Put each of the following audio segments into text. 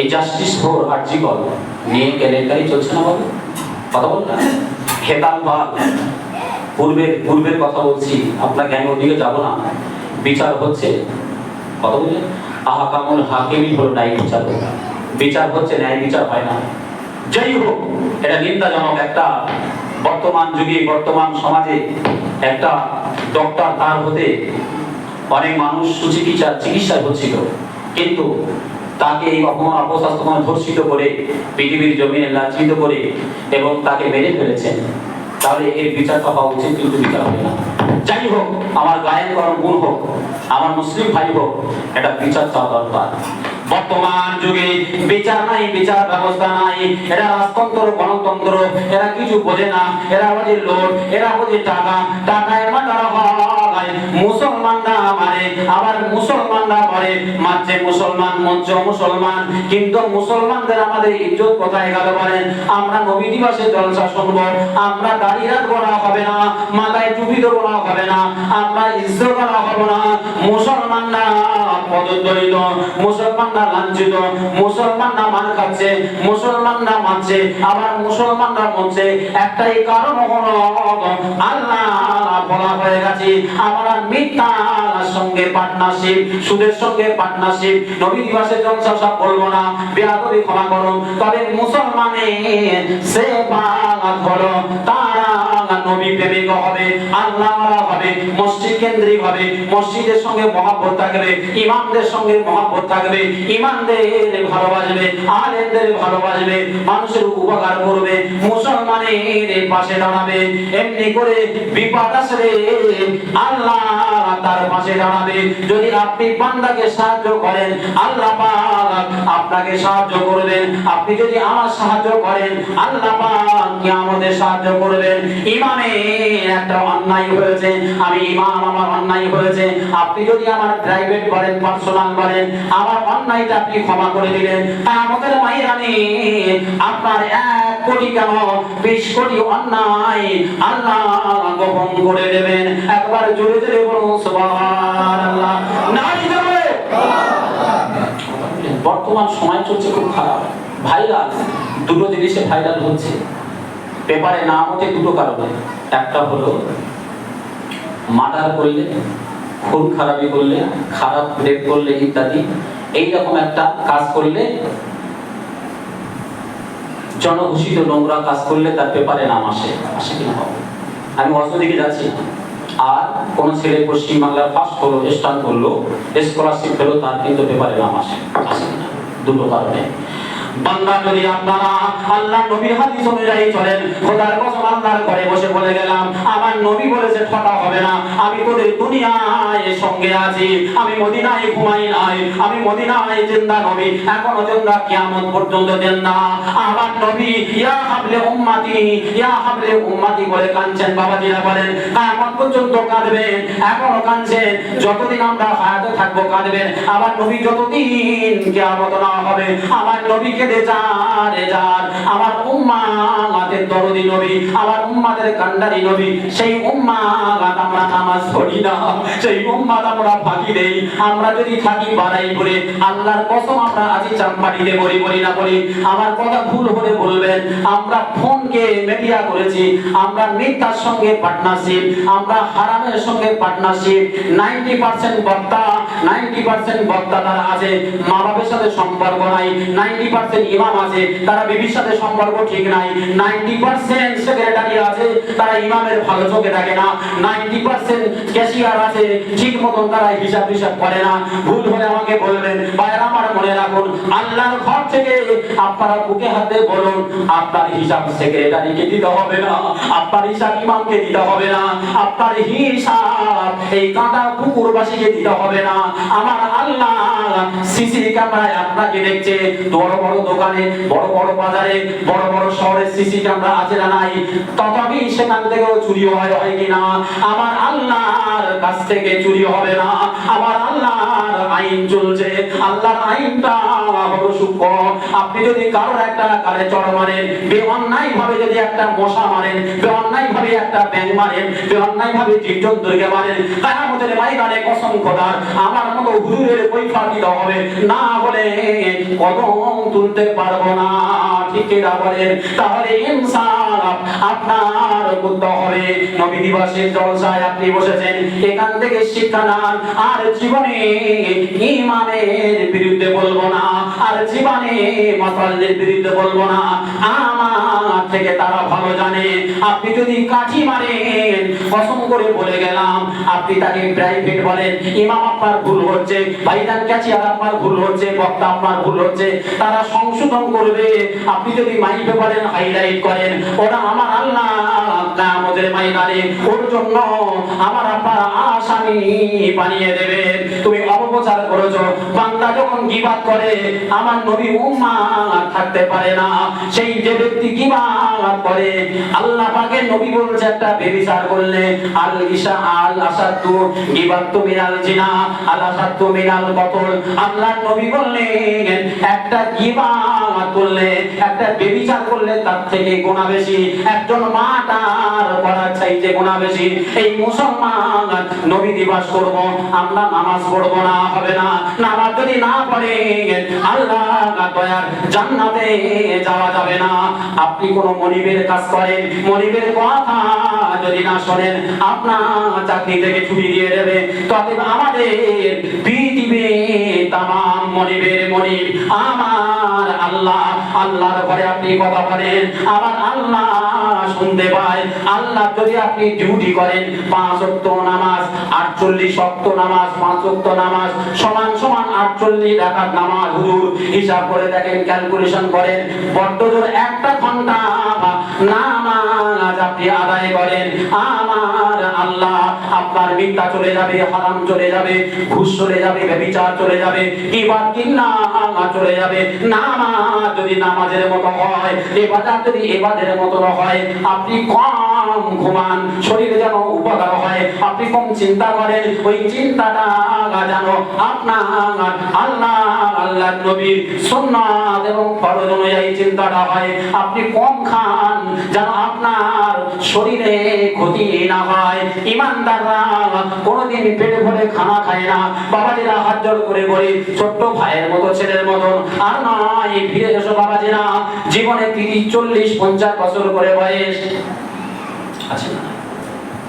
এই justice four RG Kar নিয়ে কেলেঙ্কারি চলছে না বলো? কথা বল না? হেতাল বাল পূর্বের পূর্বের কথা বলছি, আপনার জ্ঞান ওদিকে যাব না। বিচার হচ্ছে, কথা বললেন আহাকামুল হাকিমই হলো ন্যায় বিচার বিচার হচ্ছে, ন্যায় বিচার হয় না। যাই হোক, এটা নিন্দাজনক একটা বর্তমান যুগে, বর্তমান সমাজে একটা ডক্টর তার হতে অনেক মানুষ সুচিকিৎসা, চিকিৎসা হচ্ছিল কিন্তু তাকে এই অপমান অপস্বাস্থ্যমান ধর্ষিত করে পৃথিবীর জমিনে লাঞ্ছিত করে এবং তাকে মেরে ফেলেছেন। তাহলে এর বিচারটা হওয়া উচিত, কিন্তু বিচার হবে না। যাই হোক, আমার গায়েন করার গুণ হোক, আমার মুসলিম ভাই হোক এটা বিচার চাওয়া দরকার। বর্তমান যুগে বিচার নাই, বিচার ব্যবস্থা নাই। এরা রাজতন্ত্র, গণতন্ত্র, এরা কিছু বোঝে না। এরা বোঝে লোট এরা বোঝে টাকা। টাকায় মাতারা হয়। মুসলমানরা মারে, আবার মুসলমানরা মরে। মারছে মুসলমান মঞ্চ মুসলমান, কিন্তু মুসলমানদের আমাদের ইজ্জত কোথায় গেল বলেন? আমরা নবী দিবসে জলসা শুনব, আমরা দাড়ি রাখব না হবে না, মাথায় টুপি দেবো না হবে না, আমরা ইজ্জত করা হবে না। মুসলমানরা পদদলিত, মুসলমানরা লাঞ্ছিত, মুসলমানরা মান খাচ্ছে, মুসলমানরা মানছে আবার মুসলমানরা মরছে। একটাই কারণ হলো আল্লাহ বলা হয়ে গেছে আমরা মিথ্যার সঙ্গে পার্টনারশিপ সুদের সঙ্গে পার্টনারশিপ নবী জলসা সব বলব না, বেয়াদবি ক্ষমা করো। তবে মুসলমানের সে বাগাত করো, তারা নবী প্রেমিক হবে, আল্লাহ হবে, মসজিদ কেন্দ্রিক হবে, মসজিদের সঙ্গে মহাব্বত থাকবে, ইমামদের সঙ্গে মহাব্বত থাকবে ইমানদের ভালোবাসবে, আলেমদের ভালোবাসবে, মানুষের উপকার করবে, মুসলমানের পাশে দাঁড়াবে, এমনি করে বিপদ আসলে আল্লাহ তার পাশে দাঁড়াবে। যদি আপনি বান্দাকে সাহায্য করেন, আল্লাহ পাক আপনাকে সাহায্য করবেন। আপনি যদি আমার সাহায্য করেন, আল্লাহ পাক সাহায্য করবেন। ইমামে একটা অন্যায় হয়েছে। আমি ইমাম আমার অন্যায় হয়েছে। আপনি যদি আমার প্রাইভেট করেন পার্সোনাল করেন আমার অন্যায়টা আপনি ক্ষমা করে দিলেন। আপনার এক কোটি কেন? বিশ কোটি অন্যায় আল্লাহ গোপন করে দেবেন। একবার জোরে জোরে বলুন, সুবহানাল্লাহ। যাবে বর্তমান সময় চলছে খুব খারাপ। ভাইরাল, দুটো জিনিসে ভাইরাল হচ্ছে। পেপারে নাম হচ্ছে দুটো কারণে। একটা হলো, মার্ডার করলে, খুন খারাপি করলে, খারাপ রেপ করলে ইত্যাদি। এইরকম একটা কাজ করলে, জনঘোষিত নোংরা কাজ করলে তার পেপারে নাম আসে আসে কিনা? হবে আমি অর্থদিকে যাচ্ছি। আর কোন ছেলে পশ্চিম বাংলার ফার্স্ট হলো স্টান করল, স্কলারশিপ পেল, তার কিন্তু পেপারে নাম আসে আসে না। দুটো কারণে। বান্দা যদি আপনারা আল্লাহ নবীর হাদিস অনুযায়ী চলেন, খোদার কসম আল্লাহর ঘরে বসে বলে গেলাম, আমার নবী বলেছে হবে না, আমি তোদের দুনিয়ায় সঙ্গে আছি, আমি মদিনায় ঘুমাই নাই, আমি মদিনায় জিন্দা নবী, এখনও জিন্দা কিয়ামত পর্যন্ত জিন্দা। আমার নবী, ইয়া হাবলে ইয়া হাবলে বলে কাঁদছেন বলেন পর্যন্ত কাঁদবেন, এখনও কাঁদছেন, যতদিন আমরা হায়াতে থাকব কাঁদবেন। আমার নবী, যতদিন কিয়ামত না হবে, আমার নবী কেঁদে যান যান আমার উম্মা আমাদের দরদি নবী, আমার উম্মাদের কান্ডারি নবী, সেই উম্মা আমরা নামাজ পড়ি না। সেই উম্মা আমরা ফাঁকি দেই আমরা যদি থাকি বাড়াই করে আল্লাহর কসম আমরা আজি চাম্পাড়িতে বলি বলি না বলি আমার কথা ভুল হলে বলবেন, আমরা ফোনকে মিডিয়া করেছি, আমরা মিথ্যার সঙ্গে পার্টনারশিপ আমরা হারামের সঙ্গে পার্টনারশিপ নাইনটি পার্সেন্ট বক্তা, নাইনটি পার্সেন্ট বক্তা তারা আছে মা বাবার সাথে সম্পর্ক নাই, নাইনটি পার্সেন্ট ইমাম আছে, তারা বিবির সাথে সম্পর্ক ঠিক নাই। নাইনটি পার্সেন্ট সেক্রেটারি আছে, তারা ইমামের ভালো চোখে থাকে না। নাইনটি পার্সেন্ট ক্যাশিয়ার আছে, ঠিক মতন তারা হিসাব হিসাব করে না। ভুল হলে আমাকে বলবেন বাইরে আমার মনে রাখুন, আল্লাহর ঘর থেকে আপনারা বুকে হাতে বলুন, আপনার হিসাব সেক্রেটারিকে দিতে হবে না, আপনার হিসাব ইমামকে দিতে হবে না, আপনার হিসাব এই কাঁটা পুকুরবাসীকে দিতে হবে না। আমার আল্লাহ সিসি ক্যামেরায় আপনাকে দেখছে, বড় বড় দোকানে, বড় বড় বাজারে, বড় বড় শহরে সিসি ক্যামেরা আছে না নাই? তথাপি সেখান থেকেও চুরি হয় হয় কিনা? আমার আল্লাহর কাছ থেকে চুরি হবে না। আমার আল্লাহর আইন চলছে। আল্লাহর আইনটা হলো সূক্ষ্ম। আপনি যদি কারোর একটা কালে চড় মারেন, বেঅন্যায় ভাবে যদি একটা মশা মারেন, বেঅন্যায় ভাবে একটা ব্যাং মারেন, বেঅন্যায় ভাবে জীবজন্তুকে মারেন, কায়ামতের ময়দানে কসম খোদার, আমার মতো হুজুরের পরীক্ষা দিতে হবে। না হলে কদম তুলতে পারব না। ঠিক বলেন? তাহলে ইনসাফ আপনার হবে নবী দিবসের জলসায় আপনি বসেছেন। এখান থেকে শিক্ষা নেন, আর জীবনে ইমানের বিরুদ্ধে বলব না, আর জীবনে মাতালদের বিরুদ্ধে বলব না। আমার থেকে তারা ভালো জানে, আপনি যদি কাঠি মারেন, কসম করে বলে গেলাম, আপনি তাকে প্রাইভেট বলেন, ইমাম আপনার ভুল হচ্ছে, ভাইজান ক্যাচিয়ার আপনার ভুল হচ্ছে, বক্তা আপনার ভুল হচ্ছে, তারা সংশোধন করবে। আপনি যদি মাইকে বলেন হাইলাইট করেন ওরা আমার আল্লাহ। আমাদের ময়দানে ওর জন্য আমার আপনার আসামি বানিয়ে দেবে তুমি অপপ্রচার করেছ। বান্দা যখন গিবাদ করে, আমার নবী উম্মা থাকতে পারে না। সেই যে ব্যক্তি গিবাদ করে, আল্লাহ পাকে নবী বলছে একটা বেবিচার করলে, আল ইসা আল আসাদু গিবাদ তো মিনাল জিনা, আল আসাদু মিনাল কতল আল্লাহ নবী বললেন, একটা গিবাদ করলে, একটা বেবিচার করলে তার থেকে গুণা বেশি। একজন মাটার করার চাইতে গুণা বেশি। এই মুসলমান নবী দিবস করব, আমরা নামাজ পড়ব না, হবে না। নামাজ যদি না পড়ে আল্লাহ দয়ার জান্নাতে যাওয়া যাবে না। আপনি কোন মনিবের কাজ করেন, মনিবের কথা যদি না শোনেন, আপনার চাকরি থেকে ছুটি দিয়ে দেবে। তবে আমাদের পৃথিবী তামাম মনিবের মনিব, আমার আল্লাহ, আল্লাহর ঘরে আপনি কথা বলেন, আমার আল্লাহ শুনতে পায়। আল্লাহ যদি আপনি ডিউটি করেন, পাঁচ নামাজ, আটচল্লিশ নামাজ, পাঁচ নামাজ, সমান সমান আটচল্লিশ নামাজ, হুজুর, হিসাব করে দেখেন ক্যালকুলেশন করেন, বড্ড একটা ঘণ্টা নামাজ আপনি আদায় করেন, আমার আল্লাহ আপনার মিথ্যা চলে যাবে, হারাম চলে যাবে, ঘুষ চলে যাবে, ব্যভিচার চলে যাবে ইবাদ কিন্না চলে যাবে। নামাজ যদি নামাজের মতো হয়, এবাদাত যদি এবাদের মতো হয়, আপনি কম ঘুমান, শরীরে যেন উপকার হয়, আপনি কম চিন্তা করেন, ওই চিন্তাটা যেন আপনার আল্লাহ আল্লাহ নবীর সুন্নাত এবং ফরজ অনুযায়ী চিন্তাটা হয়, আপনি কম খান, যেন আপনার শরীরে ক্ষতি না হয় ইমানদাররা কোনোদিন পেটে ভরে খানা খায় না। বাবাজিরা হাত জোড় করে বলি, ছোট্ট ভাইয়ের মতো ছেলের মতন আর নয় ফিরে এসো বাবাজিরা। জীবনে তিরিশ, চল্লিশ, পঞ্চাশ বছর করে বয়স। আছে না?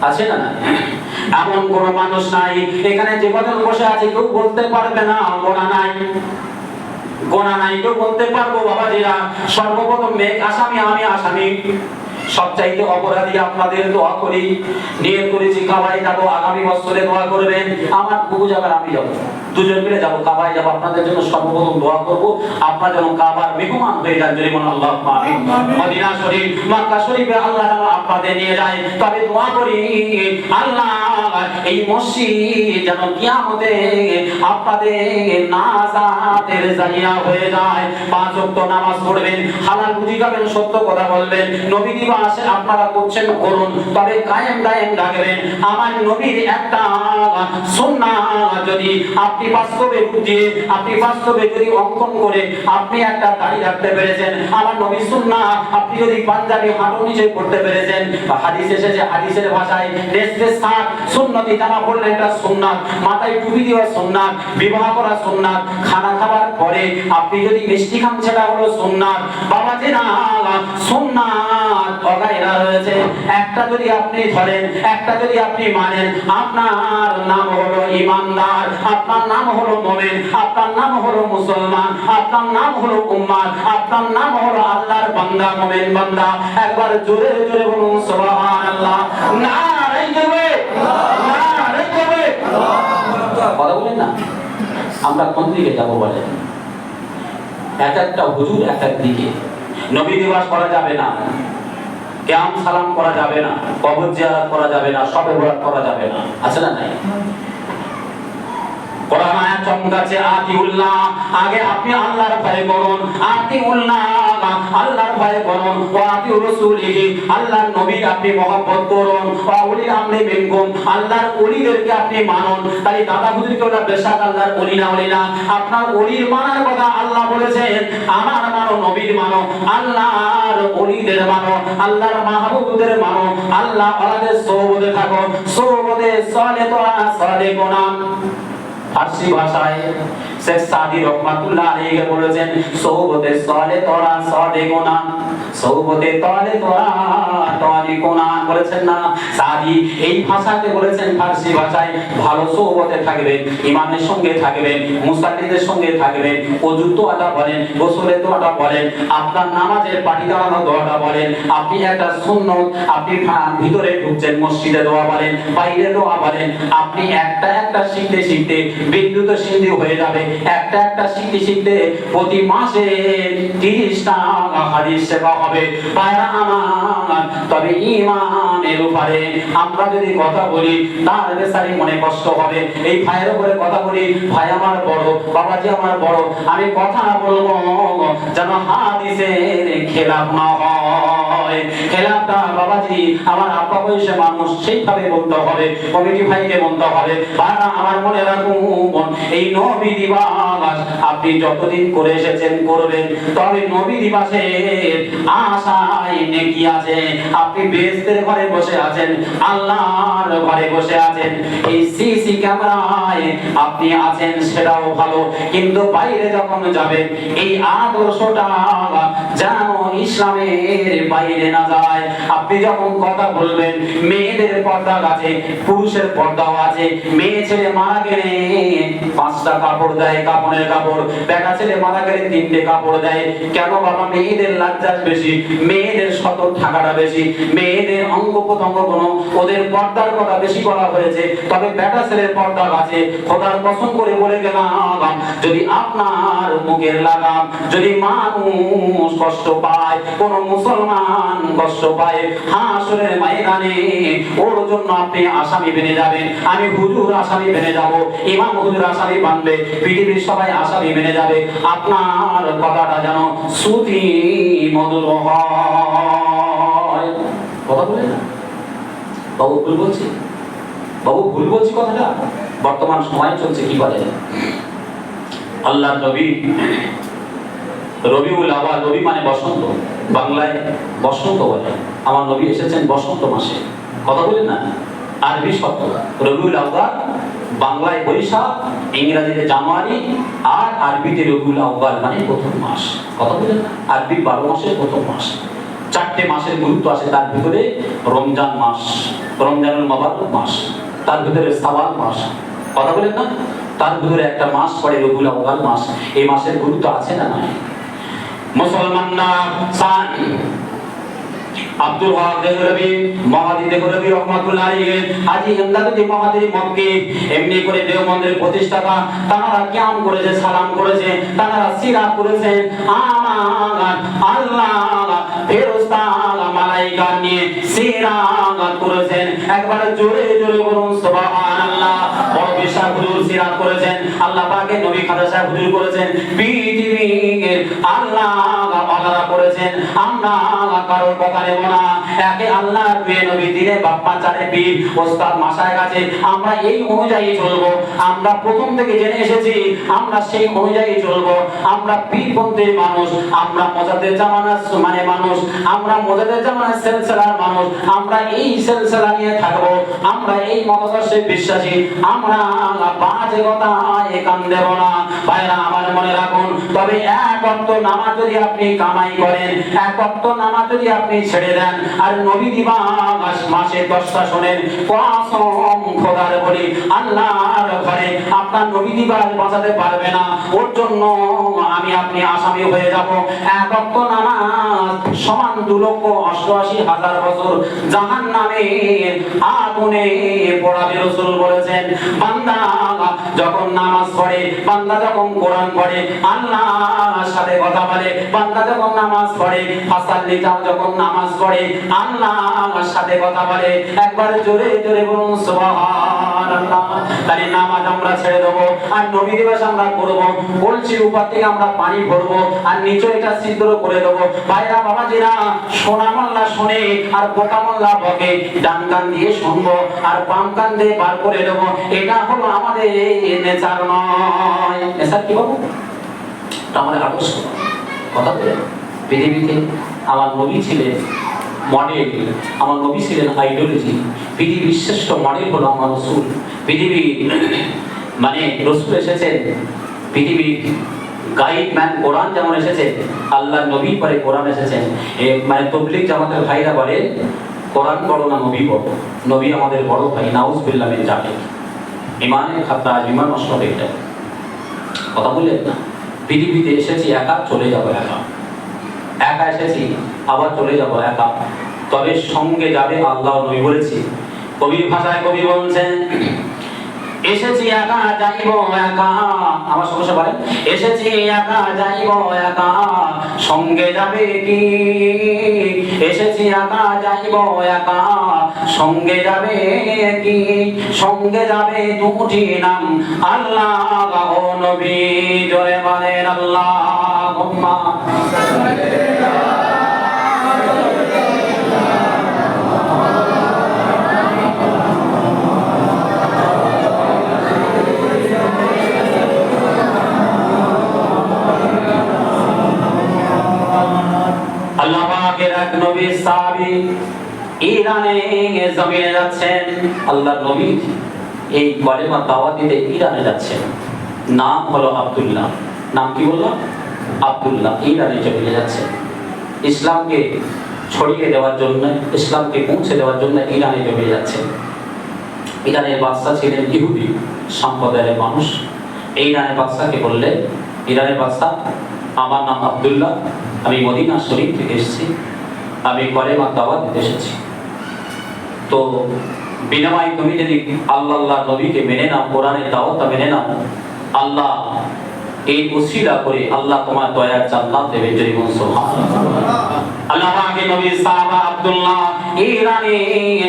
আছে না? এমন কোন মানুষ নাই। এখানে যে কজন বসে আছে কেউ বলতে পারবে না, গোনা নাই। গোনা নাই, কেউ বলতে পারব বাবাজিরা, সর্বপ্রথম মেঘ আসামি, আমি আসামি। সবচাইতে অপরাধী আপনাদের দোয়া করি, নিয়ে করেছি কামাই যাব আগামী বছরে দোয়া করবেন। আমার বুবু যাবে আমি যাব দুজন মিলে যাব কাবাই যাব আপনাদের জন্য সর্বপ্রথম দোয়া করব। আপনার যেন কাবার মেহমান হয়ে যান যদি মনে আল্লাহ মদিনা শরীফ মক্কা শরীফে আল্লাহ যেন আপনাদের নিয়ে যায়। তবে দোয়া করি আল্লাহ এই মসজিদ যেন কিয়ামতে আপনাদের নাজাতের জায়গা হয়ে যায়। পাঁচ ওয়াক্ত নামাজ পড়বেন হালাল রুজি খাবেন সত্য কথা বলবেন। নবী দিবসে আপনারা করছেন করুন তবে কায়েম দায়েম রাখবেন। আমার নবীর একটা সুন্নাহ যদি আপনি বাস্তবে বুঝিয়ে আপনি বাস্তবে যদি অঙ্কন করে, আপনি একটা দাড়ি রাখতে পেরেছেন। আমার নবী সুন্নাহ, আপনি যদি পাঞ্জাবি হাঁটু নিচে করতে পেরেছেন, বা হাদিস এসেছে, হাদিসের ভাষায় নেসলে সাত, সুন্নতি জামা পড়লে এটা সুন্নাত, মাথায় টুপি দেওয়া সুন্নাত, বিবাহ করা সুন্নাত, খানা খাবার পরে আপনি যদি মিষ্টি খান, সেটা হলো সুন্নাত। বাবা যে না একটা যদি আপনি ধরেন, একটা যদি আপনি মানেন, আপনার নাম হলো ইমানদার, আপনার নাম হলো মোমেন, আপনার নাম হলো মুসলমান, আপনার নাম হলো আপনার নাম হলো আল্লাহর বান্দা, মোমেন বান্দা। একবার জোরে জোরে বলুন কথা বলেন না। আমরা কোন দিকে যাব বলেন? এক একটা হুজুর এক এক দিকে। নবী দিবাস করা যাবে না। ক্যাম সালাম করা যাবে না, কবর জিয়ারাত করা যাবে না, সব করা যাবে না। আছে না নাই? কোরআন আতিউল্লাহ। আগে আপনি আল্লাহর ভয় করুন আতিউল্লাহ। আল্লাহর ভয় করুন রাসূলিহি আল্লাহর নবী আপনি করুন আল্লাহর ওলিদেরকে আপনি মানুন। তাই দাদা হুজুরকে বেশাক আল্লাহর ওলি না ওলি না। আপনার ওলির মানার কথা আল্লাহ বলেছেন, আমার মানো, নবীর মানো, আল্লাহর ওলিদের মানো, আল্লাহর মাহবুবদের মানো, আল্লাহ ওয়ালাদের সোহবতে থাকো সোহবতে সলে কোনাম ফার্সি ভাষায় শেখ সাদি রহমাতুল্লাহ আলাইহি বলেছেন সৌবতে সলে তোরা, সলে গোনা সৌবতে তলে তোরা, তলে গোনা। বলেছেন না, সাদি এই ভাষাতে বলেছেন, ফার্সি ভাষায় ভালো সৌবতে থাকবেন, ইমানের সঙ্গে থাকবেন মুসাল্লিদের সঙ্গে থাকবেন, অজু দোয়াটা বলেন, গোসলের দোয়াটা বলেন, আপনার নামাজের পাটি দাঁড়ানো দোয়াটা বলেন, আপনি একটা সুন্নত, আপনি ভিতরে ঢুকছেন, মসজিদে দোয়া বলেন, বাইরে দোয়া বলেন, আপনি একটা একটা শিখতে শিখতে বিদ্যুৎ সিন্ধি হয়ে যাবে একটা একটা শিখতে শিখতে প্রতি মাসে সেবা হবে। আমার তবে ইমানের উপরে আমরা যদি কথা বলি, তার বেসারি মনে কষ্ট হবে। এই ভাইয়ের উপরে কথা বলি, ভাই আমার বড়, বাবাজি আমার বড়, আমি কথা বলব যেন হাদিসের খেলাপ না হয়। বাবাজি, আমার আব্বা বয়সে মানুষ সেইভাবে হবে, কমিটি ভাইকে হবে। আমার মনে রাখুন, এই নবী দিবাস আপনি যতদিন করে এসেছেন করবেন, তবে নবী দিবাসের আশায় নেকি আছে। আপনি বেস্তের ঘরে বসে আছেন, আল্লাহর ঘরে বসে আছেন। এই সিসি ক্যামেরায় আপনি আছেন, সেটাও ভালো। কিন্তু বাইরে যখন যাবেন, এই আদর্শটা যেন ইসলামের বাইরে না যায়। আপনি যখন কথা বলবেন, মেয়েদের পর্দা আছে, পুরুষের পর্দাও আছে, মেয়ে ছেলে মারা গেলে পাঁচটা কাপড় দেয় কাপড়ের কাপড়, বেটা ছেলে মারা গেলে তিনটে কাপড় দেয়। কেন বাবা, মেয়েদের লাজ্জাস বেশি, মেয়েদের সতর থাকাটা বেশি, মেয়েদের অঙ্গ প্রত্যঙ্গ কোনো, ওদের পর্দার কথা বেশি বলা হয়েছে। তবে বেটা ছেলের পর্দা আছে, খোদার পছন্দ করে বলে গেলাম, যদি আপনার মুখের লাগাম, যদি মানুষ কষ্ট পায়, কোন মুসলমান ওর জন্য আপনি আসামি বেনে যাবেন। আমি হুজুর আসামি বেনে যাব, ইমাম হুজুর আসামি বানবে, পৃথিবীর সবাই আসামি বেনে যাবে। আপনার কথাটা যেন শ্রুতি মধুর কথা বলে না। বাবু ভুল বলছি? বাবু ভুল বলছি কথাটা? বর্তমান সময় চলছে, কি বলে আল্লাহ নবী রবিউল আওয়াল রবি মানে বসন্ত। বাংলায় বসন্ত বলে। আমার নবী এসেছেন বসন্ত মাসে। কথা বলেন না? আরবি শব্দ। রবিউল আওয়াল বাংলায় বৈশাখ, ইংরেজিতে জানুয়ারি, আর আরবিতে রবিউল আওয়াল মানে প্রথম মাস। কথা বলেন আরবি বারো মাসের প্রথম মাস। চারটে মাসের গুরুত্ব আছে তার ভিতরে রমজান মাস, রমজানুল মাবারক মাস, তার ভিতরে সাওয়াল মাস। কথা বলেন না? তার ভিতরে একটা মাস পরে রবিউল আওয়াল মাস। এই মাসের গুরুত্ব আছে না নাই? মুসলমানরা সান। আব্দুল ওয়াহাব দেহলভি মহাদি দেহলভি রহমাতুল্লাহ আজি ইমদাদুদ্দি মহাদি মক্কি এমনি করে দেওবন্দের প্রতিষ্ঠাতা তারা কিয়াম করেছে, সালাম করেছে তারা সিরাত করেছে। আমার আল্লাহ ফেরেশতা মালাইকা নিয়ে সিরাত করেছেন। একবার জোরে জোরে বলুন বিশাল হুজুর সিরাত করেছেন আল্লাহ পাকের নবী খাজা সাহেব হুজুর করেছেন পৃথিবীর আল্লাহ আলাদা করেছেন আমরা কথা নেব না। একে দুয়ে নবী দিনে বাপ্পা চারে ওস্তাদ মাসায় কাছে। আমরা এই অনুযায়ী আমরা প্রথম থেকে জেনে এসেছি, আমরা সেই অনুযায়ী আমরা মানুষ, আমরা মজাদের মানে মানুষ, আমরা মজাদের সেলসেলার মানুষ, আমরা এই সেলসেলা নিয়ে থাকব। আমরা এই মতাদর্শে বিশ্বাসী। আমরা বাজে কথা একান দেব না। ভাইরা, আমার মনে রাখুন, তবে এক নামাজ যদি আপনি কামাই করেন। এক অক্ত নামাজ যদি আপনি ছেড়ে দেন, আর নবী দিবাস মাসে দশটা শোনেন কসম খোদার বলি, আল্লাহর ঘরে আপনার নবী দিবাস বাঁচাতে পারবে না। ওর জন্য আমি আপনি আসামি হয়ে যাব। এক অক্ত নামাজ সমান দু লক্ষ অষ্টআশি হাজার বছর জাহান নামে আগুনে পড়াবে রসুল বলেছেন। বান্দা যখন নামাজ পড়ে, বান্দা যখন কোরআন পড়ে আল্লাহ আল্লাহর সাথে কথা বলে, বান্দা যখন নামাজ পড়ে ফাসাল্লি তাও যখন নামাজ পড়ে আল্লাহর সাথে কথা বলে, একবার জোরে জোরে বলুন, সুবহানাল্লাহ। তাহলে নামাজ আমরা ছেড়ে দেবো, আর নবী দিবস আমরা করব, বলছি উপর থেকে আমরা পানি ভরবো, আর নিচে এটা ছিদ্র করে দেবো। ভাইরা, বাবাজিরা, সোনা মোল্লা শোনে আর বোকা মোল্লা বকে, ডান কান দিয়ে শুনব, আর বাম কান দিয়ে বার করে দেবো। এটা হলো আমাদের নেচার নয়। নেচার কি বাবু এটা আমাদের আদর্শ কথা বলে পৃথিবীতে আমার নবী ছিলেন মডেল আমার নবী ছিলেন আইডিওলজি পৃথিবীর শ্রেষ্ঠ মডেল হলো আমার রসুল। পৃথিবী মানে রসুল এসেছেন, পৃথিবীর গাইড ম্যান কোরআন যেমন এসেছে, আল্লাহ নবী পরে কোরআন এসেছেন। মানে তবলিক জামাতের ভাইরা বলে, কোরআন বড় না, নবী বড় নবী আমাদের বড় ভাই নাউজ বিল্লাহ মিন জাহিদ ইমানের খাতরা ইমান হয়ে যায়। কথা বললেন না? পৃথিবীতে এসেছি একা, চলে যাব একা। একা এসেছি, আবার চলে যাব একা। তবে সঙ্গে যাবে আল্লাহ নবী বলেছি। কবি ভাষায় কবি বলছেন এসেছি একা যাইব একা। আমার সমস্যা বলেন এসেছি একা যাইব একা। সঙ্গে যাবে কি? এসেছি একা যাইব একা। সঙ্গে যাবে কি? সঙ্গে যাবে দুটি নাম। আল্লাহ, ও নবী, জোরে বলেন আল্লাহ। জমিনে যাচ্ছেন। আল্লাহ নবী এই কলেমা দাওয়াত দিতে ইরানে যাচ্ছেন। নাম হলো আব্দুল্লাহ। নাম কি বললাম আব্দুল্লাহ ইরানে জমিনে যাচ্ছেন। ইসলামকে ছড়িয়ে দেওয়ার জন্য, ইসলামকে পৌঁছে দেওয়ার জন্য ইরানে জমিয়ে যাচ্ছেন। ইরানের বাদশা ছিলেন ইহুদি সম্প্রদায়ের মানুষ। এই ইরানের বাদশাকে বললে, ইরানের বাদশা, আমার নাম আব্দুল্লাহ। আমি মদিনা শরীফ থেকে এসেছি। আমি কলেমা দাওয়াত দিতে এসেছি। তো বিনিময়ে তুমি যদি আল্লাহ আল্লাহ নবীকে মেনে নাও দাও দাওয়াতটা মেনে নাও, আল্লাহ এই উসিলা করে আল্লাহ তোমার দয়ার জান্নাত দেবে বলুন সুবহানাল্লাহ। আল্লাহ পাকে নবী সাহাবা আব্দুল্লাহ ইরানে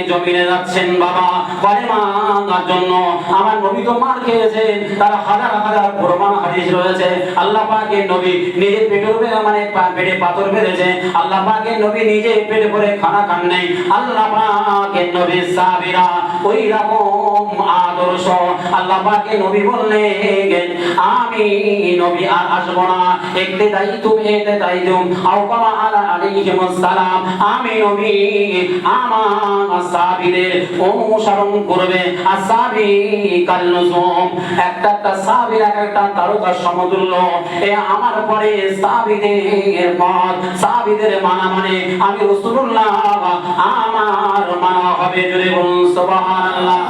জমিনে যাচ্ছেন, বাবা কলেমার জন্য। আমার নবী তো মার খেয়েছেন, তার হাজার হাজার প্রমাণ হাদিস রয়েছে। আল্লাহ পাকে নবী নিজে পেটের উপরে মানে পেটে পাথর বেঁধেছে আল্লাহ পাকে নবী নিজে পেটে করে খানা খান নাই। আল্লাহ পাকে নবী সাহাবীরা ওই রকম আদর্শ। আল্লাহ পাকে নবী বললেন আমি নবী আর আসব না। একতে দায়ী তুমি এতে দায়ী তুম আলা আলাইহিমুস আমি নবী, আমার সাহাবীদের অনুসরণ করবে। কাল্লুজুম একটা একটা সাহাবীর, এক একটা সমতুল্য। এ আমার পরে সাহাবীদের সাহাবীদের মানা মানে আমি আমার মানা হবে বলুন, সুবহানাল্লাহ।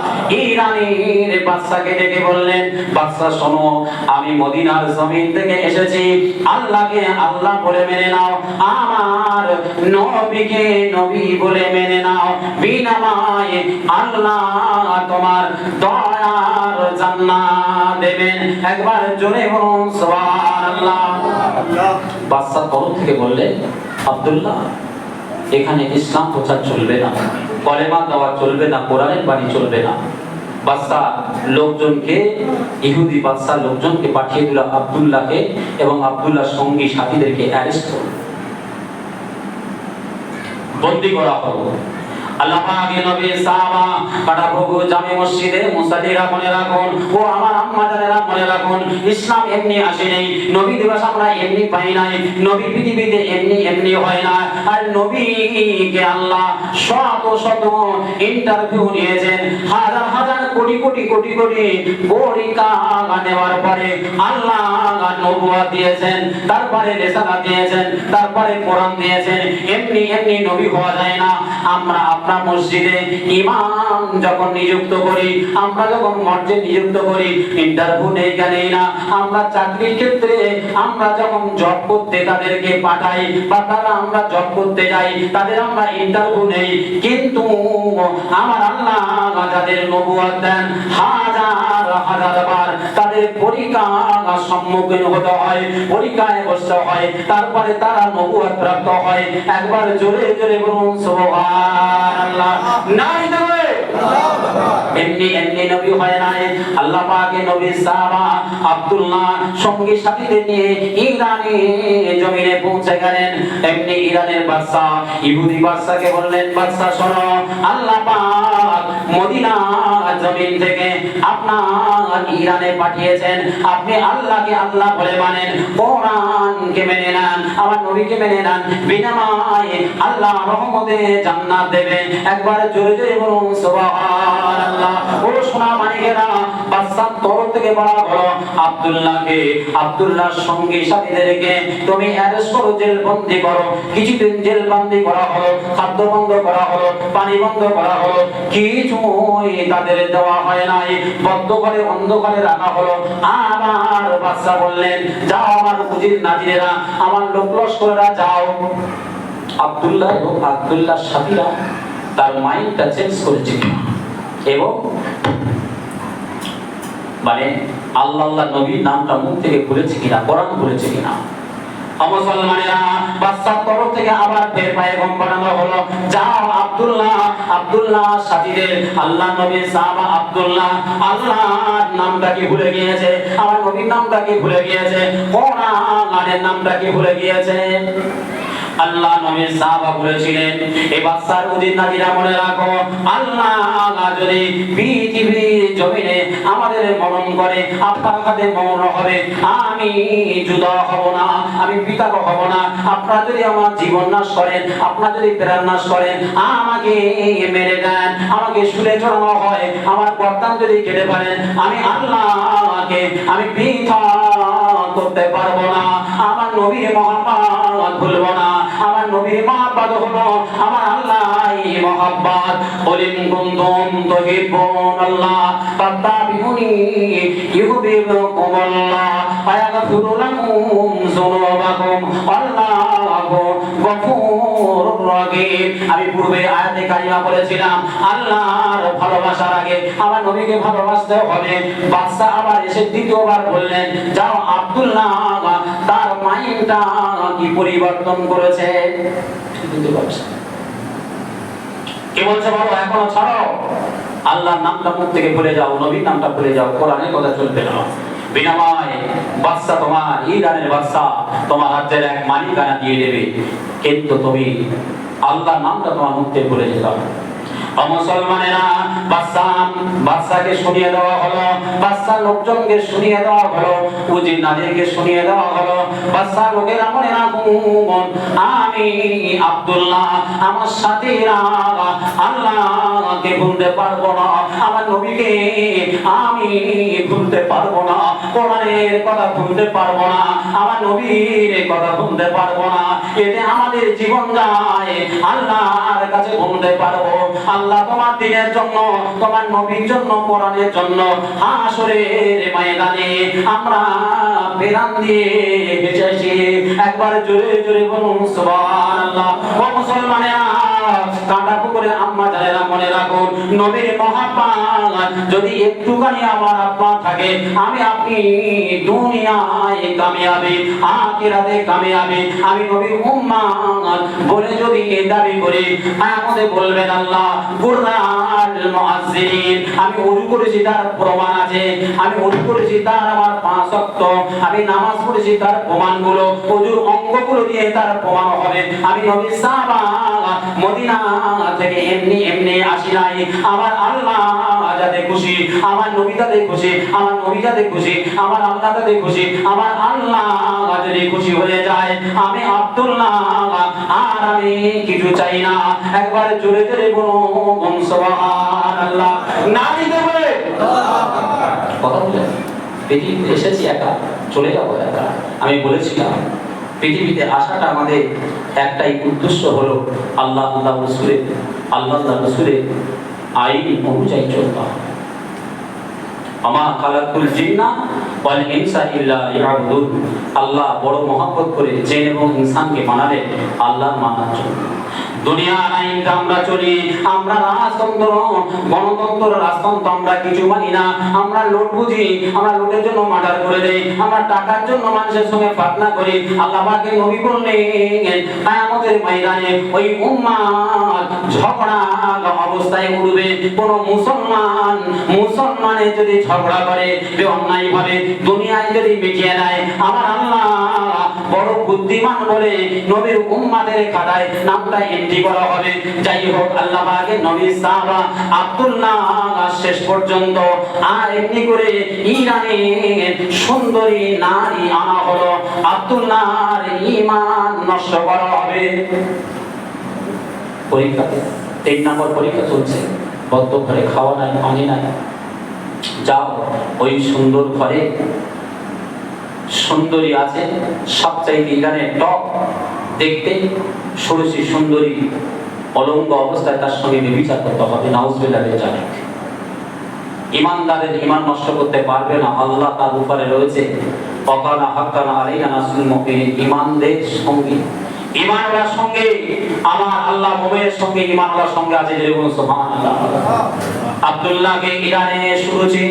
বাদশাকে ডেকে বললেন, বাদশা, শোনো, আমি মদিনার জমিন থেকে এসেছি। আল্লাহকে আল্লাহ বলে মেনে নাও। আমার নবীকে নবী বলে মেনে নাও। বিনামায়ে আল্লাহ তোমার দয়ার জান্নাত দেবেন। একবার জোরে বলুন সুবহানাল্লাহ। বাদশা তরফ থেকে বললেন আব্দুল্লাহ এখানে ইসলাম প্রচার চলবে না। কলেমা দেওয়া চলবে না কোরআনের বাণী চলবে না। বাদশা লোকজনকে ইহুদি বাদশা লোকজনকে পাঠিয়ে দিল আব্দুল্লাহকে এবং আব্দুল্লাহ সঙ্গী সাথীদেরকে অ্যারেস্ট করল। বন্দি করা হলো আল্লাহ পাকের নবী সাহাবা কাটাভোগ জামে মসজিদে মুসাল্লিরা মনে রাখুন ও আমার আম্মা জানেরা মনে রাখুন, ইসলাম এমনি আসে নেই, নবী দিবস আমরা এমনি পাই নাই, নবী পৃথিবীতে এমনি এমনি হয় না, আর নবীকে আল্লাহ শত শত ইন্টারভিউ নিয়েছেন, হাজার হাজার কোটি কোটি কোটি কোটি পরীক্ষা নেওয়ার পরে আল্লাহ নবুয়াত দিয়েছেন, তারপরে রেসালা দিয়েছেন, তারপরে কোরআন দিয়েছেন, এমনি এমনি নবী হওয়া যায় না, আমরা আপনার মসজিদে ইমাম যখন নিযুক্ত করি, আমরা যখন মসজিদ নিযুক্ত করি ইন্টারভিউ নেই নেই না। আমরা চাকরির ক্ষেত্রে আমরা যখন জব করতে তাদেরকে পাঠাই, বা তারা আমরা জব করতে যাই, তাদের আমরা ইন্টারভিউ নেই। কিন্তু আমার আল্লাহ যাদের নবুয়াত দেন, হাজার হাজার বার তাদের সম্মুখীন হতে হয়, পরীক্ষায় বসতে হয়, তারপরে তারা নবুয়ত প্রাপ্ত হয়। একবার জোরে জোরে বলুন নাই এমনি এমনি নবী হয় নাই। আল্লাহ পাকে নবী সাহাবা আব্দুল্লাহ সঙ্গী সাথীদের নিয়ে ইরানে জমিনে পৌঁছে গেলেন। এমনি ইরানের বাদশা ইহুদি বাদশাকে বললেন বাদশা শোনো, আল্লাহ পাক মদিনা জমিন থেকে আপনার ইরানে পাঠিয়েছেন, আপনি আল্লাহকে আল্লাহ বলে মানেন। কোরআনকে মেনে নেন, আমার নবীকে মেনে নেন। বিনামায় আল্লাহ রহমতে জান্নাত দেবে একবার জোরে জোরে বলুন, সুবহানাল্লাহ। ও সোনা মানিকেরা বাদশার তরফ থেকে বলা হলো, আব্দুল্লাহকে, আব্দুল্লাহর সঙ্গী সাথীদেরকে তুমি অ্যারেস্ট করো জেল বন্দি করো, কিছুদিন জেল বন্দি করা হলো, খাদ্য বন্ধ করা হলো, পানি বন্ধ করা হলো, কিছুই তাদের দেওয়া হয় নাই। বদ্ধ করে অন্ধকারে রাখা হলো। আবার বাদশা বললেন, যাও আমার বুঝির নাজিরেরা, আমার লোক লস্করেরা, যাও। আব্দুল্লাহ এবং আব্দুল্লাহ সাথীরা তার মাইন্ডটা চেঞ্জ করেছিল। এবং মানে আল্লাহ আল্লাহ নবীর নামটা মুখ থেকে ভুলেছে কিনা, কোরআন ভুলেছে কিনা? থেকে পায়ে আব্দুল্লাহ আব্দুল্লাহ আল্লাহ আব্দুল্লাহ নামটা কি ভুলে গিয়েছে? আমার নবীর নামটা কি ভুলে গিয়েছে? নামটা কি ভুলে গিয়েছে? আল্লাহ নবীর সাহাবা বলেছিলেন এই বাদশার উদিন নাজিরা মনে রাখো, আল্লাহ আল্লাহ যদি পৃথিবীর জমিনে আমাদের মরণ করে, আপনার কাছে মরণ হবে, আমি জুদা হব না, আমি পিতা হব না। আপনারা যদি আমার জীবন নাশ করেন, আপনারা যদি প্রাণ নাশ করেন, আমাকে মেরে দেন, আমাকে শুলে চড়ানো হয়, আমার গর্দান যদি কেটে পারেন আমি আল্লাহকে, আমি পৃথা করতে পারব না। আমার নবীর মহাপাত ভুলবো না। আমার নবীর মহাপাত হলো আমার আল্লাহ মহাব্বাত বলিন কুনতুম তুহিব্বুন আল্লাহ। ফাত্তাবিউনি আল্লাহ ওয়ায়াগফিরু লাকুম আল্লাহু আমি পূর্বে আয়াতে কারিমা বলেছিলাম, আল্লাহর ভালোবাসার আগে আমার নবীকে ভালোবাসতে হবে। আবার এসে দ্বিতীয়বার বললেন, যাও আব্দুল্লাহ, তার মাইন্ডটা কি পরিবর্তন করেছে? কে বলছে, বাবা, এখনও ছাড়ো। আল্লাহর নামটা মুখ থেকে ভুলে যাও, নবীর নামটা ভুলে যাও, কোরআনের কথা চলবে না। বিনাময় বাদশা তোমার, ইরানের তোমার রাজ্যের এক মালিকানা দিয়ে দেবে। কিন্তু তুমি আল্লাহর নামটা তোমার থেকে ভুলে যেতে মুসলমানেরা বাদশা বাদশাকে শুনিয়ে দেওয়া হলো বাদশা লোকজনকে শুনিয়ে দেওয়া হলো উজি নাদিরকে শুনিয়ে দেওয়া হলো বাদশা লোকেরা রাখুন আমি আব্দুল্লাহ, আমার সাথীরা আল্লাহকে ভুলতে পারব না, আমার নবীকে আমি ভুলতে পারব না। কোরআনের কথা ভুলতে পারব না, আমার নবীর কথা ভুলতে পারব না, এতে আমাদের জীবন যায়, আল্লাহর কাছে ভুলতে পারব। আল্লাহ তোমার দিনের জন্য, তোমার নবীর জন্য, কোরআনের জন্য হাসরের ময়দানে আমরা বেরান দিয়ে হেসেছি একবার জোরে জোরে বলুন, সুবহানাল্লাহ। ও মুসলমানেরা কাঁটা পুকুরে আম্মা জানেরা মনে রাখুন, নবীর মহাপাত যদি একটুখানি আমার আত্মা থাকে, আমি আপনি দুনিয়ায় কামিয়াবি, আখিরাতে কামিয়াবি। আমি নবীর উম্মাত বলে যদি দাবি করি আমাদের বলবেন আল্লাহ কুরআন মুআজ্জিন আমি ওযু করেছি তার প্রমাণ আছে, আমি ওযু করেছি তার আমার পাঁচ ওয়াক্ত, আমি নামাজ পড়েছি তার প্রমাণগুলো ওযুর অঙ্গগুলো দিয়ে তার প্রমাণ হবে। আমি নবী সাহাবা মদিনা থেকে এমনি এমনি আসি নাই। আমার আল্লাহ যাতে খুশি, আমার খুশি আমার খুশি আমার খুশি, আমার আল্লাহ যদি খুশি হয়ে যায়, আমি আব্দুল্লাহ আর আমি কিছু চাই না। একবার জোরে জোরে না দিতে কথা বলে এসেছি একা, চলে যাব একা। আমি বলেছিলাম পৃথিবীতে আসাটা আমাদের একটাই উদ্দেশ্য হলো আল্লাহ আল্লাহ রসুলের আল্লাহ আল্লাহ রসুলের আইন অনুযায়ী চলতে হবে। আমা খালাকুল জিন্না ওয়াল ইনসা ইল্লা আল্লাহ বড় মহব্বত করে জিন এবং ইনসানকে বানালে আল্লাহ মানার জন্য। দুনিয়ার আইন আমরা চলি, আমরা রাজতন্ত্র, গণতন্ত্র, রাজতন্ত্র আমরা কিছু মানি না। আমরা লোট বুঝি, আমরা লোটের জন্য মার্ডার করে দেই, আমরা টাকার জন্য মানুষের সঙ্গে প্রার্থনা করি। আল্লাহ নবী বললেন আমাদের ময়দানে ওই উম্মাদ ঝগড়া অবস্থায় উঠবে। কোন মুসলমান, মুসলমানের যদি ঝগড়া করে যে অন্যায় ভাবে, দুনিয়ায় যদি মিটিয়ে নেয় আমার আল্লাহ বড় বুদ্ধিমান বলে নবীর উম্মাদের খাতায় নামটা এন্ট্রি করা হবে। যাই হোক আল্লাহ পাকে নবী সাহাবা আব্দুল্লাহ শেষ পর্যন্ত। আর এমনি করে ইরানের সুন্দরী নারী আনা হলো। আব্দুল্লাহর ঈমান নষ্ট করা হবে। পরীক্ষাতে তিন নম্বর পরীক্ষা চলছে। বদ্ধ ঘরে খাওয়া নাই, পানি নাই। যাও, ওই সুন্দর ঘরে। সুন্দরী আছে, সবচাইতে ইরানের টপ দেখতে ষোড়শী সুন্দরী অলঙ্গ অবস্থায় তার সঙ্গে বিচার করতে হবে নাউজবিল্লাহের জানে। ইমানদারের ইমান নষ্ট করতে পারবে না, আল্লাহ তার উপরে রয়েছে। অকানা হাক্কানা আলাইনা নাসুল মুমিনিন, ইমানদের সঙ্গে। ইমানওয়ালার সঙ্গে, আমার আল্লাহ মুমিনের সঙ্গে ইমানওয়ালার সঙ্গে আছে যেরকম সুবহানাল্লাহ। আব্দুল্লাহকে ইরানে শুরুছি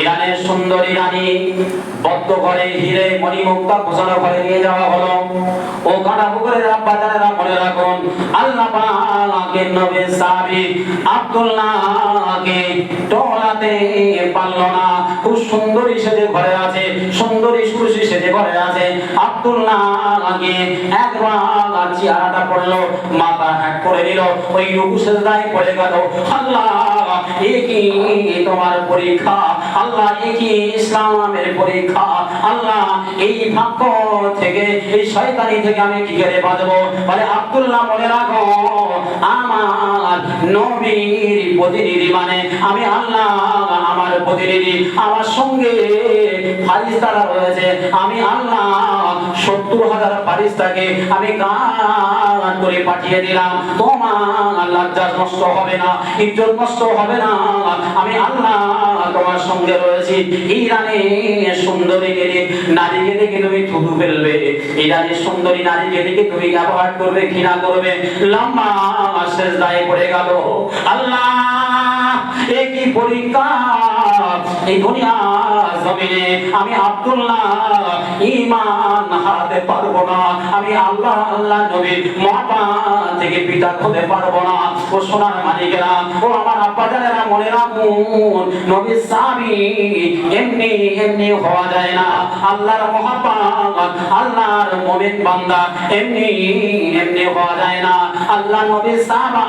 ইরানের সুন্দরী রানী বদ্ধ ঘরে হিরে মণিমুক্তা ঘোষণা ঘরে নিয়ে যাওয়া হলো। ও কাটা পুকুরের আব্বাজানেরা মনে রাখুন, আল্লাহ পাকে নবী সাহাবী আব্দুল্লাহকে টোলাতে পারল না। খুব সুন্দরী সেজে ঘরে আছে, সুন্দরী সুরসী সেজে ঘরে আছে। আব্দুল্লাহকে একবার চেহারাটা পড়ল, মাথা হ্যাক করে নিল। ওই রুকু সেজদায় পড়ে গেল, আল্লাহ এ কি তোমার পরীক্ষা। আল্লাহ একই ইসলামের পরীক্ষা। আল্লাহ এই ভাগ্য থেকে, এই শয়তানি থেকে আমি কি করে বাঁচবো? বলে আব্দুল্লাহ মনে রাখো আমার নবীর প্রতিনিধি মানে আমি আল্লাহ প্রতিনিধি আমার সঙ্গে ফারিস্তারা রয়েছে। আমি আল্লাহ সত্তর হাজার ফারিস্তাকে আমি গান করে পাঠিয়ে দিলাম। তোমার লজ্জা নষ্ট হবে না, ইজ্জত নষ্ট হবে না। আমি আল্লাহ তোমার সঙ্গে রয়েছি। ইরানে সুন্দরী গেলে নারীকে দেখে তুমি থুতু ফেলবে। ইরানে সুন্দরী নারীকে দেখে তুমি ব্যবহার করবে, ঘৃণা করবে। লম্বা শেষ দায়ে পড়ে গেল। আল্লাহ, এ কি পরীক্ষা? এই জমিনে আমি আব্দুল্লাহ ইমান হারাতে পারব না। আমি আল্লাহ আল্লাহ নবীর মহাপান থেকে পিতা হতে পারব না। ও সোনার মালিকেরা, ও আমার আব্বাজানেরা মনে রাখুন এমনি এমনি হওয়া যায় না। আল্লাহর আল্লাহর মুমিন বান্দা এমনি এমনি হওয়া যায় না। আল্লাহ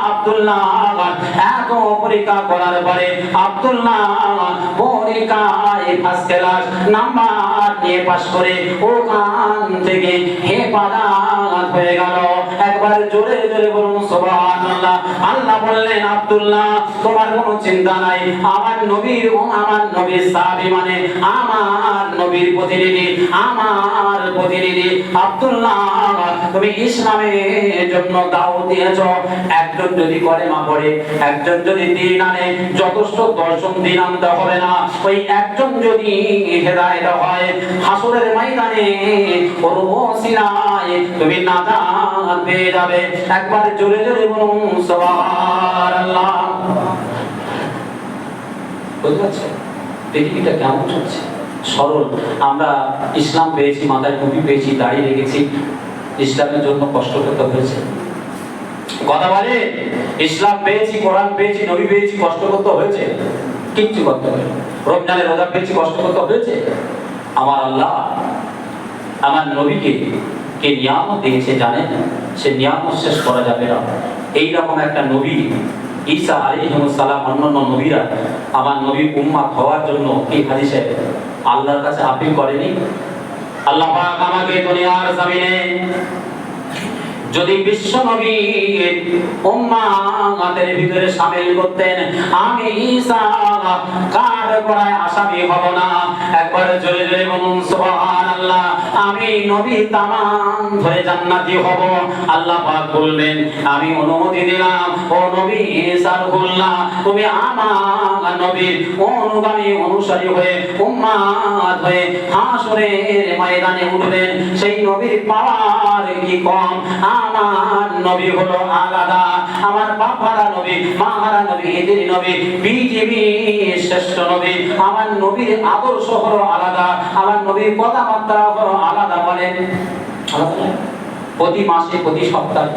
আব্দুল্লাহ এত পরীক্ষা করার পরে আব্দুল্লাহ পরীক্ষায় ফার্স্ট ক্লাস নাম্বার নিয়ে পাস করে ওখান থেকে হে হেফাজত হয়ে গেল। একবার জোরে জোরে বলুন, সুবহানাল্লাহ। আল্লাহ বললেন, আব্দুল্লাহ, তোমার কোনো চিন্তা নাই। আমার নবীর ও আমার নবীর সাহাবী মানে আমার নবীর প্রতিনিধি, আমার প্রতিনিধি। আব্দুল্লাহ, তুমি ইসলামের জন্য দাও দিয়েছ। একজন যদি কলেমা পড়ে, একজন যদি দিন আনে, যথেষ্ট দর্শন দিন আনতে হবে না। ওই একজন যদি হেদায়েত হয় হাসরের ময়দানে তুমি নাজাত পেয়ে যাবে। একবার জোরে জোরে বলুন, সুবহানাল্লাহ। বুঝতে পৃথিবীটা কেমন চলছে? সরল। আমরা ইসলাম পেয়েছি, মাথায় টুপি পেয়েছি, দাড়ি রেখেছি। ইসলামের জন্য কষ্ট করতে হয়েছে। কথা বলে, ইসলাম পেয়েছি, কোরআন পেয়েছি, নবী পেয়েছি, কষ্ট করতে হয়েছে। কিচ্ছু করতে হয়েছে রমজানের রোজা পেয়েছি, কষ্ট করতে হয়েছে। আমার আল্লাহ আমার নবীকে কে নিয়ামত দিয়েছে জানেন? সে নিয়ামত শেষ করা যাবে না। এইরকম একটা নবী ঈসা আলাইহিসসালাম অন্যান্য নবীরা আমার নবী উম্মাদ হওয়ার জন্য এই হাদিসে আল্লাহর কাছে আপিল করেনি। আল্লাহ আমাকে দুনিয়ার জমিনে যদি বিশ্ব নবীর ভিতরে শামিল করতেন, আমি কার আসামি হব না? একবার জোরে জোরে বলুন আমি নবী তামাম ধরে জান্নাতি হব। আল্লাহ পাক বলবেন আমি অনুমতি দিলাম, ও নবী ঈসার তুমি আমার নবীর অনুগামী অনুসারী হয়ে উম্মাত হয়ে হাসরের ময়দানে উঠবেন। সেই নবীর কি কম? আমার নবী হলো আলাদা। আমার নবী মাহারা নবী, এদের নবী পৃথিবী শ্রেষ্ঠ নবী। আমার নবীর আদর্শ হলো আলাদা। আমার নবীর কথাবার্তা হলো আলাদা বলেন প্রতি মাসে, প্রতি সপ্তাহে।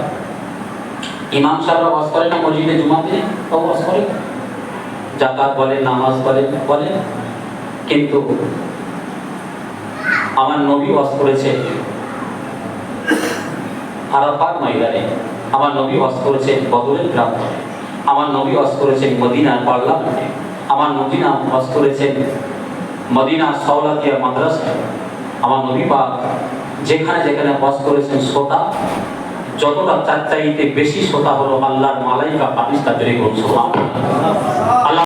ইমাম সাহেবরা করে না মসজিদে ও করে। জাকাত বলে, নামাজ বলে বলে। কিন্তু আমার নবী বাস করেছে ময়দানে আমার নবী করেছে প্রান্তরে আমার নবী করেছেন মদিনার আমার করেছেন মদিনা সৌলাতিয়া মাদ্রাসায়, আমার নবী পাক যেখানে যেখানে বাস করেছেন শ্রোতা, যতটা চার বেশি শ্রোতা হলো আল্লাহর মালাইকা পাকিস্তান আল্লাহ